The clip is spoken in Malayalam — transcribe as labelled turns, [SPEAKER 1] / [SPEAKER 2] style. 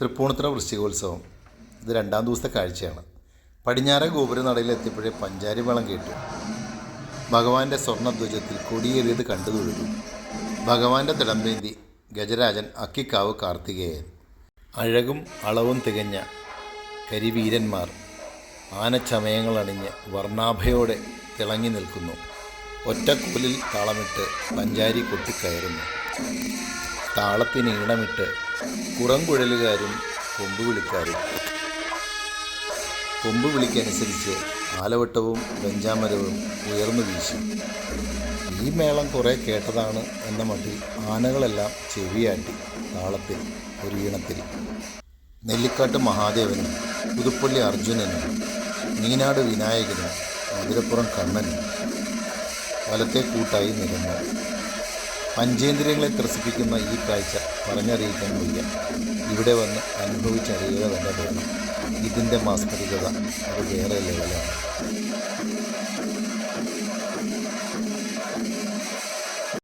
[SPEAKER 1] തൃപ്പൂണിത്തുറ വൃശ്ചികോത്സവം. ഇത് രണ്ടാം ദിവസത്തെ കാഴ്ചയാണ്. പടിഞ്ഞാറ ഗോപുരനടയിൽ എത്തിയപ്പോഴേ പഞ്ചാരി മേളം കേട്ടു. ഭഗവാന്റെ സ്വർണധ്വജത്തിൽ കൊടിയേറിയത് കണ്ടു തൊഴുതു ഭഗവാന്റെ തിടമ്പേന്തി ഗജരാജൻ അക്കിക്കാവ് കാർത്തികേയൻ. അഴകും അളവും തികഞ്ഞ കരിവീരന്മാർ ആനച്ചമയങ്ങളണിഞ്ഞ് വർണാഭയോടെ തിളങ്ങി നിൽക്കുന്നു. ഒറ്റക്കൂലിൽ താളമിട്ട് പഞ്ചാരി കൊട്ടിക്കയറുന്നു. താളത്തിന് ഈണമിട്ട് കുറങ്കുഴലുകാരും കൊമ്പ് വിളിക്കനുസരിച്ച് ആലവട്ടവും വെഞ്ചാമരവും ഉയർന്നു വീശി. ഈ മേളം കുറേ കേട്ടതാണ് എന്ന മട്ടിൽ ആനകളെല്ലാം ചെവിയാട്ടി താളത്തിൽ ഒരു ഈണത്തിൽ നെല്ലിക്കാട്ട് മഹാദേവനും പുതുപ്പള്ളി അർജുനനും മീനാട് വിനായകനും മധുരപ്പുറം കണ്ണനും വലത്തെ കൂട്ടായി നിരന്നു. പഞ്ചേന്ദ്രിയങ്ങളെ ത്രസിപ്പിക്കുന്ന ഈ കാഴ്ച പറഞ്ഞറിയിക്കാൻ വയ്യ ഇവിടെ വന്ന് അനുഭവിച്ചറിയുക തന്നെ വേണം. ഇതിന്റെ മാസ്മരികത അത് വേറെ ലെവലാണ്